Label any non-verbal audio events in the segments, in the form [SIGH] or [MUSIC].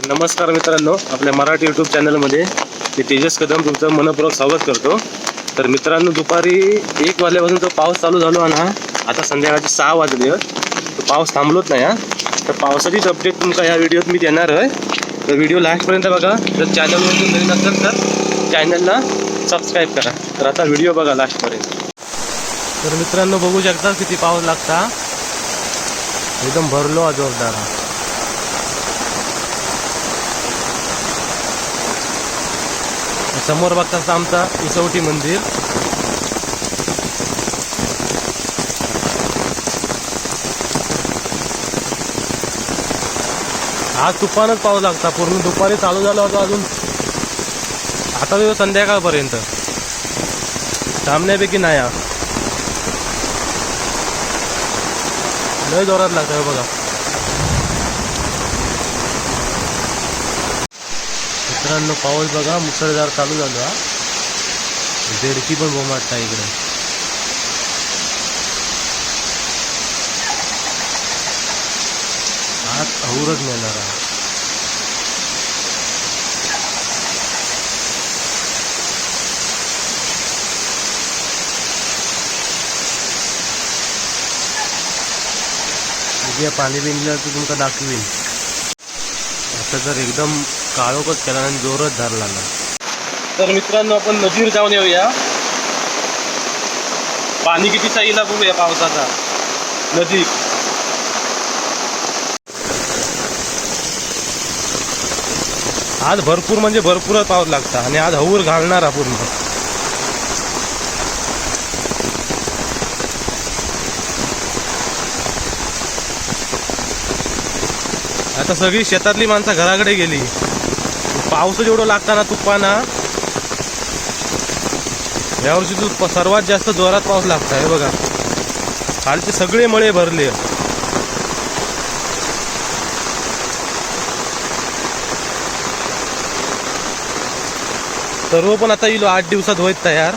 तर नमस्कार मित्रांनो आपल्या मराठी यूट्यूब चॅनलमध्ये मी तेजस कदम तुमचं मनपूर्वक स्वागत करतो. तर मित्रांनो दुपारी एक वाजल्यापासून तो पाऊस चालू झालो आणि हा आता संध्याकाळचे सहा वाजले आहेत. तो पाऊस थांबलोच नाही हा. तर पावसाचीच अपडेट तुमका ह्या व्हिडिओत मी देणार आहे. तर व्हिडिओ लास्टपर्यंत बघा. जर चॅनलवर तुम्ही नवीन असेल तर चॅनलला सबस्क्राईब करा. तर आता व्हिडिओ बघा लास्टपर्यंत तर मित्रांनो बघू शकता किती पाऊस लागता. एकदम भरलो हा जोरदार हा. समोर बघताच आमचा उसवटी मंदिर. आज तुफानच पाऊस लागता. पूर्ण दुपारी चालू झाला होता अजून. आता तो संध्याकाळपर्यंत. थांबण्यापैकी नाही हा लय जोरात लागतं हे बघा. मित्रांनो पाऊस बघा मुसळधार चालू झालो हा. देडकी पण बोमाटता इकडे. आज अवरच मिळणार आहे. उद्या पाणी बिनलं तर तुमका दाखवीन. आता जर एकदम काळोखच केला आणि जोरच धरला ना तर मित्रांनो आपण नदीवर जाऊन येऊया. पाणी किती साईला बघूया पावसाचा. नदी आज भरपूर म्हणजे भरपूर पाऊस लागता आणि आज हऊर घालणारा पूर्ण. आता सगळी शेतातली माणसं घराकडे गेली. पाऊस जेवढं लागताना तुफाना यावर्षी तू सर्वात जास्त जोरात पाऊस लागता हे बघा. खालचे सगळे मळे भरले. सर्व पण आता येईल आठ दिवसात होईत तयार.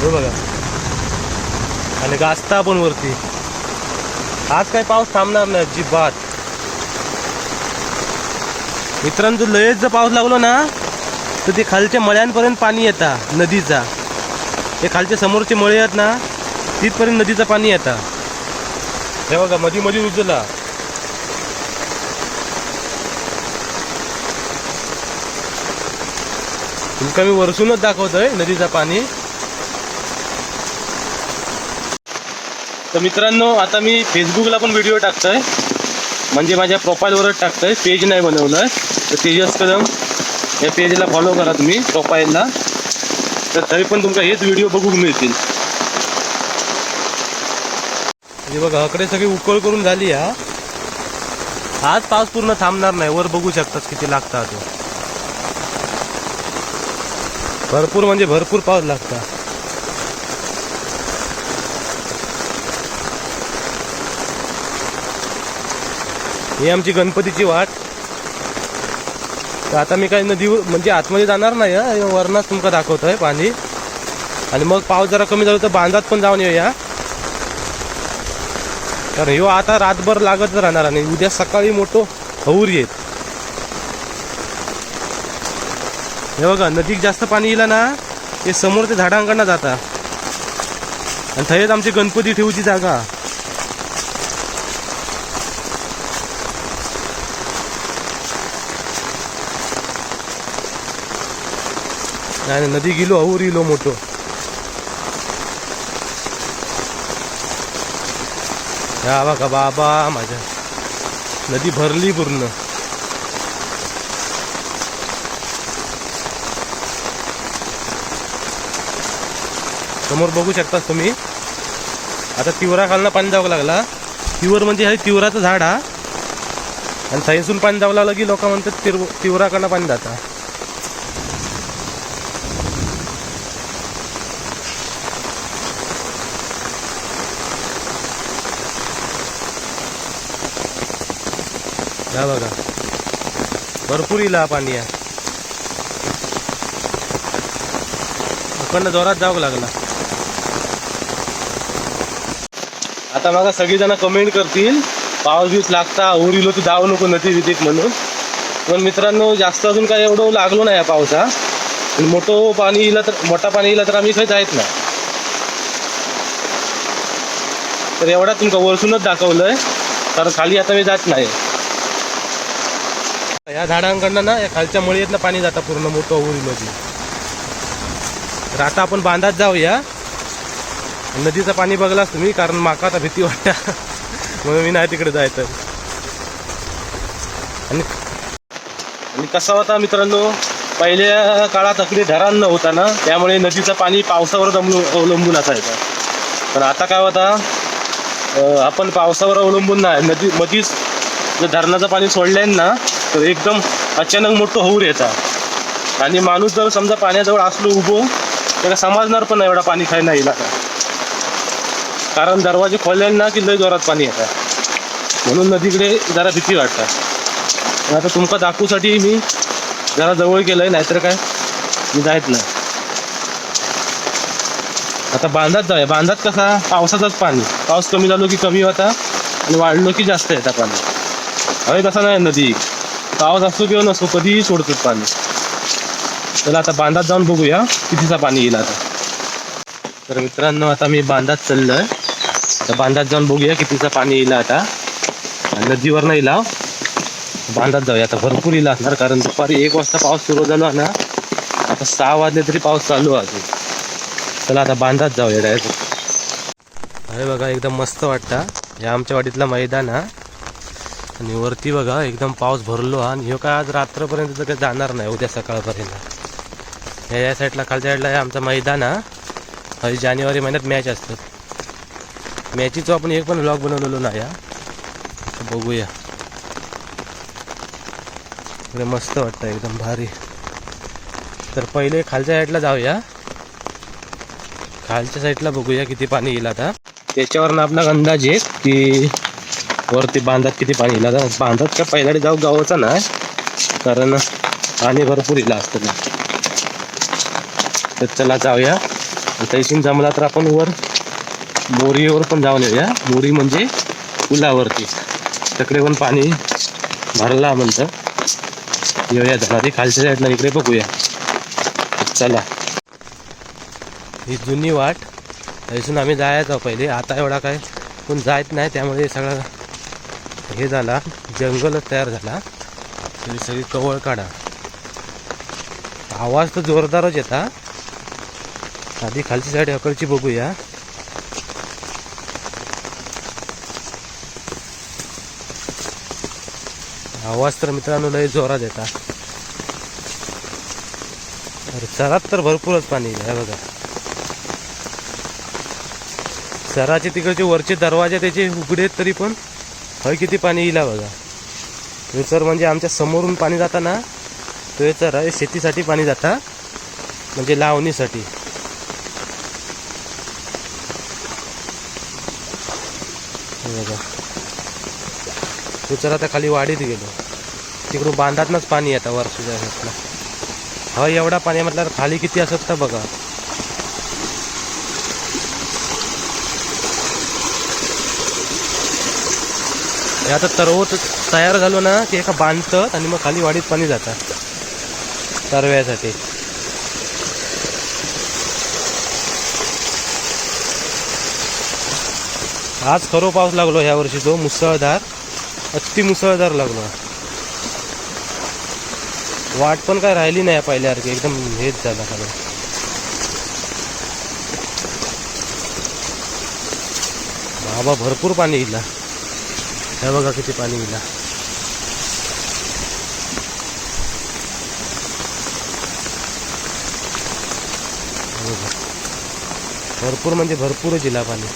हे बघा. आणि गाजता पण वरती. आज काय पाऊस थांबणार नाही अजिबात. मित्रांनो लयच जर पाऊस लागलो ना तर ते खालच्या मळ्यांपर्यंत पाणी येता नदीचा. ते खालच्या समोरचे मळे आहेत ना तिथपर्यंत नदीचं पाणी येतं. हे बघा मधी मधी उजला. तुमका मी वरसूनच दाखवतोय नदीचा पाणी. तर मित्रांनो आता मी फेसबुकला पण व्हिडिओ टाकतोय. म्हणजे माझ्या प्रोफाईलवरच टाकतोय. पेज नाही बनवलं. तर तेजस कदम या पेजला फॉलो करा तुम्ही प्रोफाईलला तर तरी पण तुमचा हेच व्हिडिओ बघू मिळतील. म्हणजे बघा हकडे सगळी उकळ करून झाली हा. आज पाऊस पूर्ण थांबणार नाही. वर बघू शकतात किती लागता तो. भरपूर म्हणजे भरपूर पाऊस लागता ही आमची गणपतीची वाट. तर आता मी काही नदी म्हणजे आतमध्ये जाणार नाही हा. हे तुमका दाखवतोय पाणी. आणि मग पाऊस जरा कमी झाला तर बांधात पण जाऊन येऊया. कारण ह्यो आता रातभर लागत राहणार आणि उद्या सकाळी मोठं हौर येत हे बघा नदीत जास्त पाणी येईल ना ते समोर ते झाडांकडनं जाता. आणि थंयच आमची गणपती ठेवूची जागा. नाही नाही, नदी गेलो हऊर इलो मोठो हा बघा बाबा माझ्या नदी भरली पूर्ण समोर बघू शकता तुम्ही. आता तिवरा खालनं पाणी जावं लागला. तिवर म्हणजे हे तिवराचं झाड हा. आणि थैसून पाणी जावं लागलं की लोक म्हणतात तिव तिवराकडनं पाणी जाता हा बघा. भरपूर इला पाणी आहे. जोरात जावं लागला. आता मला सगळीजण कमेंट करतील. पाऊस बीस लागता उरिलो तू जाऊ नको नदी विदीक म्हणून. पण मित्रांनो जास्त अजून काय एवढं लागलो नाही या पावसा. मोठं पाणी येईल तर मोठा पाणी येईल तर आम्ही काही जायत नाही तर एवढा तुमका वरसूनच दाखवलंय. कारण खाली आता मी जात नाही. या झाडांकडनं ना या खालच्या मळीतनं पाणी जातं पूर्ण मोठं उरीमध्ये तर आता आपण बांधात जाऊया. नदीचं पाणी बघलाच तुम्ही कारण माका आता भीती वाटते. म्हणून मी नाही तिकडे जायचं. आणि आणि कसा होता मित्रांनो पहिल्या काळात अगदी धरण नव्हता ना त्यामुळे नदीचं पाणी पावसावर अवलंबून अवलंबून असायचं. पण आता काय होता आपण पावसावर अवलंबून नाही. नदी मधीच जर धरणाचं पाणी सोडलंय ना तर एकदम अचानक मोठं होऊर येतात आणि माणूस जर समजा पाण्याजवळ असलो उभो त्याला समजणार पण नाही एवढा पाणी खायला येईल आता कारण दरवाजे खोलले ना की लय जोरात पाणी येतात म्हणून नदीकडे जरा भीती वाटतात आता तुमका दाखवूसाठी मी जरा जवळ गेलंय नाहीतर काय? मी जायत नाही. आता बांधात जाऊया. बांधात कसा पावसाचाच पाणी. पाऊस कमी झालो की कमी होता आणि वाढलो की जास्त येतात पाणी. अरे तसा नाही नदी. पाऊस असतो किंवा नसतो कधीही सोडतात पाणी. चला आता बांधात जाऊन बघूया कितीचा पाणी येईल आता. तर मित्रांनो आता मी बांधात चाललोय. आता बांधात जाऊन बघूया कितीचा पाणी येईल आता. नदीवर नाही लाव. बांधात जाऊया. आता भरपूर येईल असणार कारण दुपारी एक वाजता पाऊस सुरू झाला ना. आता सहा वाजले तरी पाऊस चालू आहे अजून. चला आता बांधात जाऊया डायरेक्ट अरे बघा एकदम मस्त वाटतं. या आमच्या वाडीतला मैदान हा. आणि वरती बघा एकदम पाऊस भरलो हा. आणि ह्यो काय आज रात्रपर्यंत तर काही जाणार नाही उद्या सकाळपर्यंत. या या साईडला खालच्या साईडला हे आमचं मैदान हा. जानेवारी महिन्यात मॅच असतात. मॅचीचं आपण एक पण व्लॉग बनवलेलो नाही या बघूया. इकडे मस्त वाटतं एकदम भारी. तर पहिले खालच्या साईडला जाऊया. खालच्या साईडला बघूया किती पाणी येईल आता. त्याच्यावरनं आपला अंदाज आहे की वरती बांधात किती पाणी येईल बांधात का पहिल्याकडे जाऊ गावाचा नाही कारण पाणी भरपूर इला असतं ना. तर चला जाऊया. तैसून जमला तर आपण वर बोरीवर पण जाऊन येऊया. बोरी म्हणजे पुलावरती. तिकडे पण पाणी भरला म्हणतं. येऊया धरारी खालच्या साईडला इकडे बघूया. चला. ही जुनी वाट. इथून आम्ही जायचो पहिले. आता एवढा काय कोण जायत नाही त्यामुळे सगळं हे झाला जंगलच तयार झाला. तरी सगळी कवळ काढा. आवाज तर जोरदारच येता आधी खालची साईड अकडची बघूया. आवाज तर मित्रांनो लय जोरात येता अरे चरात तर भरपूरच पाणी आहे बघा. सराचे तिकडचे वरचे दरवाजे त्याचे उघडे आहेत तरी पण हय किती पाणी येईल बघा. हे म्हणजे आमच्या समोरून पाणी जाता ना तो हे आहे शेतीसाठी पाणी जाता म्हणजे लावणीसाठी. बघा. तो आता खाली वाढीत गेलो. तिकडून बांधातनंच पाणी येतं वरच्या हय एवढा पाणी म्हटल्यावर खाली किती असत तर बघा. हे आता तरवत तयार झालो ना की एका बांधतात आणि मग खाली वाडीत पाणी जातात तरव्यासाठी. आज खरो पाऊस लागलो ह्या वर्षी तो मुसळधार अति मुसळधार लागलो. वाट पण काय राहिली नाही पहिल्यासारखी एकदम हेच झाला सगळं. बाबा भरपूर पाणी इला हे बघा किती पाणी गेला. भरपूर म्हणजे भरपूरच जिला पाणी.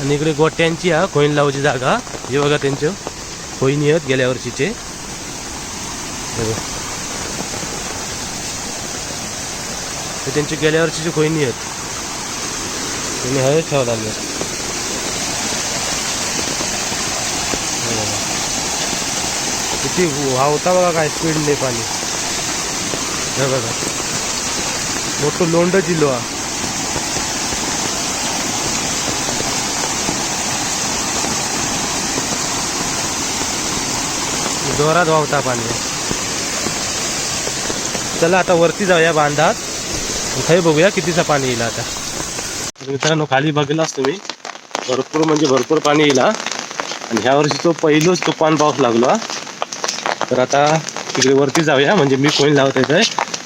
आणि इकडे गोट्यांची हा कोईन लावायची जागा. हे बघा त्यांचे. कोईनी आहेत गेल्या वर्षीचे. त्यांचे त्यांची गेल्या वर्षीची कोईनी आहेत त्यांनी हळद ठेवला किती वावता बघा काय स्पीडने पाणी हे बघा. मोठं लोंड जिल्हो हा जोरात वाहता पाणी. चला आता वरती जाऊया बांधात. इथे बघूया कितीचा पाणी येईल आता. मित्रांनो खाली बघलाच तुम्ही. भरपूर म्हणजे भरपूर पाणी येईल आणि ह्या वर्षी तो पहिलोच तुफान पाऊस लागलो. हा. तर आता तिकडे वरती जाऊया. म्हणजे मी कोण लावत येते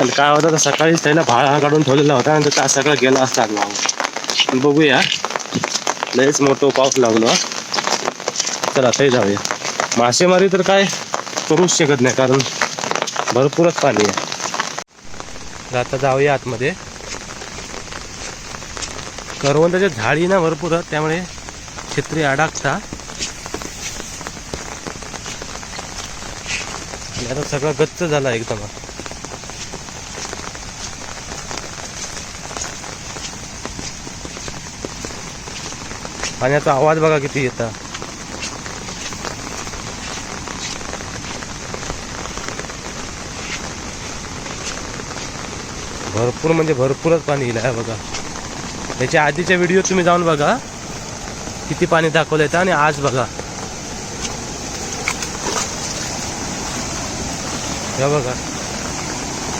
आणि काय होतं तर सकाळीच त्याला भाळा काढून ठेवलेला होता आणि तो सगळं गेला असता वाहून बघूया. लयच मोठं पाऊस लागलो. तर आताही जाऊया. मासेमारी तर काय करूच शकत नाही कारण भरपूरच पाणी आहे. तर आता जाऊया आतमध्ये. करवंदाच्या झाडी ना भरपूर त्यामुळे छत्री अडाकता. आता सगळा गच्च झाला एकदम. पाण्याचा आवाज बघा किती येता. भरपूर म्हणजे भरपूरच पाणी येईल आहे बघा. त्याच्या आधीच्या व्हिडिओ तुम्ही जाऊन बघा. किती पाणी दाखवलं येतं आणि आज बघा. हे बघा.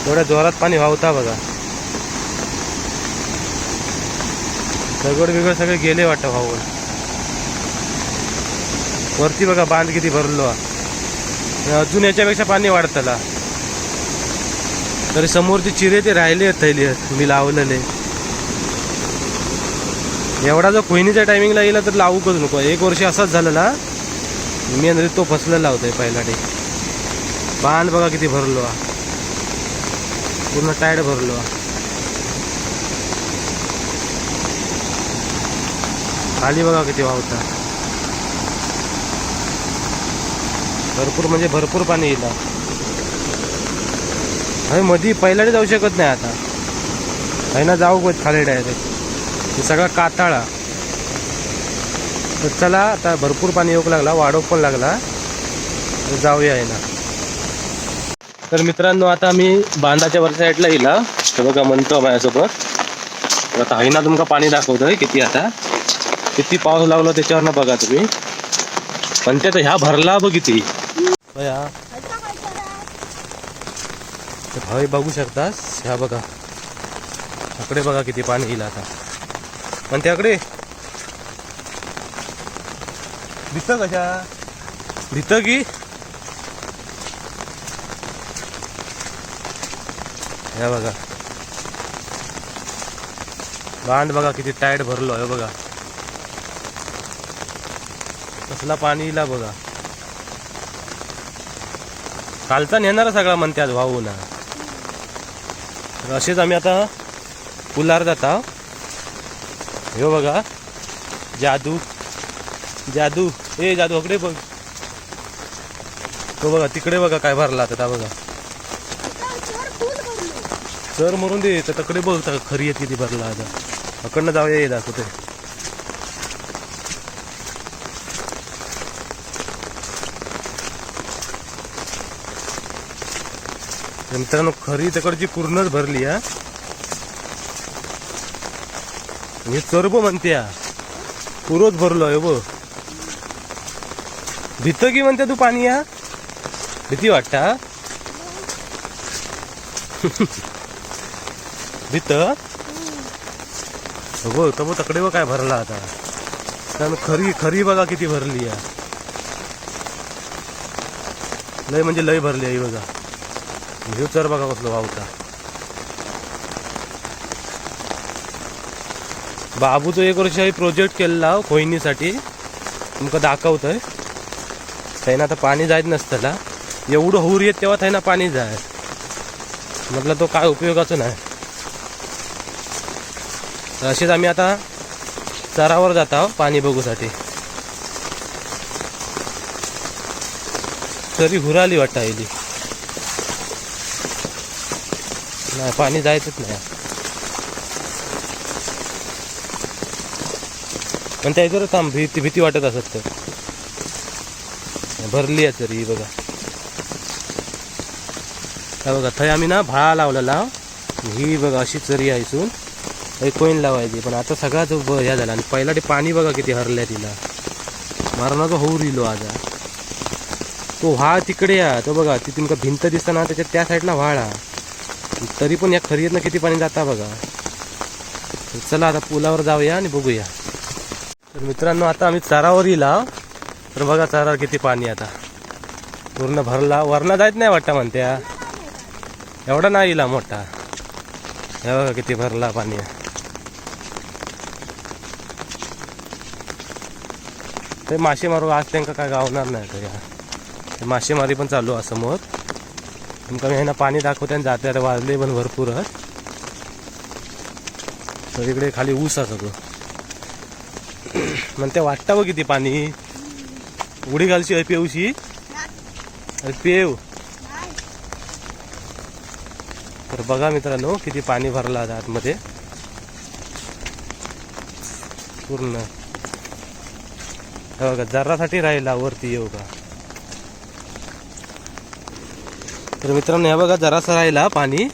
एवढ्या जोरात पाणी वाहता बघा. दगड बिगड सगळे गेले वाटतं वाहून. वरती बघा बांध किती भरलो. अजून याच्यापेक्षा पाणी वाढतला. तरी समोरचे चिरे ते राहिले आहेत थैली आहेत. मी लावलेले. एवढा जर कोहिनीच्या टायमिंगला गेला तर लावूकच नको. एक वर्ष असाच झालेला. मी तो फसलेला होता पहिला डे बांध बघा किती भरलो. पूर्ण टायर भरलो. खाली बघा किती वाहता. भरपूर म्हणजे भरपूर पाणी येईल. अरे मधी पहिल्याने जाऊ शकत नाही आता. आहे ना जाऊ पण खाली डायरेक्ट हे सगळा काताळा. तर चला आता भरपूर पाणी येऊ लागला वाढव पण लागला. तर जाऊया आहे ना. तर मित्रांनो आता मी बांधाच्या वर साईडला येला तर बघा म्हणतो माझ्यासोबत. तर आता हैना तुमका पाणी दाखवतोय किती आता? किती पाऊस लागलो त्याच्यावरनं बघा तुम्ही. पण ते तर ह्या भरला बघ किती. बया. बघू शकतास ह्या बघा. अकडे बघा किती पाणी येईल आता. पण त्याकडे? दिसत कशा दिसत की? हे बघा. बांध बघा किती टाईट भरलो आहे बघा. कसला पाणी बघा. कालचा नेणार सगळा म्हणते आज वाहू ना. तर असेच आम्ही आता पुलार जाता हे बघा. जादू. जादू. ए जादू अकडे बघ. तो बघा तिकडे बघा काय भरला आता बघा. सर मरून दे तर तकडे बघ खरी आहे किती भरला आता. अकडनं जाऊया ये दाखवते मित्रांनो खरी तकडची पूर्णच भरली हा. हे चरब म्हणते या पुरोच भरलो आहे बघ. भीत की म्हणते तू पाणी या भीती वाटता [LAUGHS] भीत हो तर मग तकडे बघ काय भरला आता. कारण खरी खरी बघा किती भरली या लय म्हणजे लय भरली आहे बघा. हे चर बघा कसलं वावता. बाबूचं एक वर्ष प्रोजेक्ट केलेला हो, खोईनीसाठी तुमका दाखवतोय. त्यानं आता पाणी जायत नसताना. एवढं होऊर येत तेव्हा त्यानं पाणी जाय. म्हटलं तो काय उपयोगाचं नाही. तर असेच आम्ही आता चरावर जात आहोत पाणी बघूसाठी. तरी हुराली वाटतं आली नाही पाणी जायचंच नाही. पण त्या इथं थांब भीती भीती वाटत असत तर. भरली आहे तरी ही बघा. काय बघा थंय आम्ही ना भाळा लावलेला. ही बघा अशी चरी आहे इथून. एक कोईन लावायची. पण आता सगळा जो ह्या झाला आणि पहिला ते पाणी बघा किती हरलंय तिला. मरणाचं होऊ रिलो आज. तो व्हाळ तिकडे या. तो बघा ती तुमका भिंत दिसता ना त्या साईडला व्हाळ. हा तरी पण या खरीतनं किती पाणी जाता बघा. चला आता पुलावर जाऊया आणि बघूया. तर मित्रांनो आता आम्ही चारावर येला तर बघा चारावर किती पाणी आता. पूर्ण भरला. वरणा जायच नाही वाटतं म्हणत्या. एवढा नाही येला मोठा. हे बघा किती भरला पाणी ते मासे मारू आज त्यांना काय गावणार नाही तर या. ते मासेमारी पण चालू आहे समोर. तुमका मी ह्यांना पाणी दाखवते आणि जाते. आता वाजले पण भरपूर तर इकडे खाली ऊस असतो सगळं. [CLEARS THROAT] मग ते वाटतं बघ किती पाणी. उडी घालशी आहे पेऊशी? अरे पेव तर बघा मित्रांनो किती पाणी भरलं आता आतमध्ये. पूर्ण. हो बघा जरासाठी राहिला वरती येऊ का तर मित्रांनो हे बघा जरासा राहिला पाणी.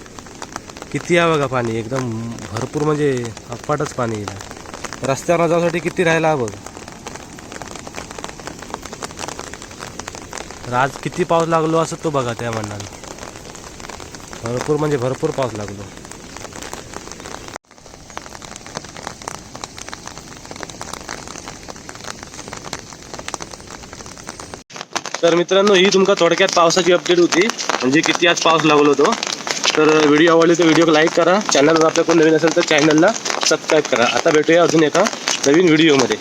किती आहे बघा पाणी? एकदम भरपूर म्हणजे अप्पाटच पाणी येईल रस्त्यावर जाण्यासाठी किती राहिला बघ. तर आज किती पाऊस लागलो असं तो बघा त्या मनानं. भरपूर म्हणजे भरपूर पाऊस लागलो. तर मित्रांनो ही तुमका थोडक्यात पावसाची अपडेट होती. म्हणजे किती आज पाऊस लागलो होतो तर व्हिडिओ आवडली तर व्हिडिओ लाईक करा. चॅनलवर आपल्या कोण नवीन असेल तर चॅनलला सबस्क्राईब करा. आता भेटूया अजून एका नवीन व्हिडिओमध्ये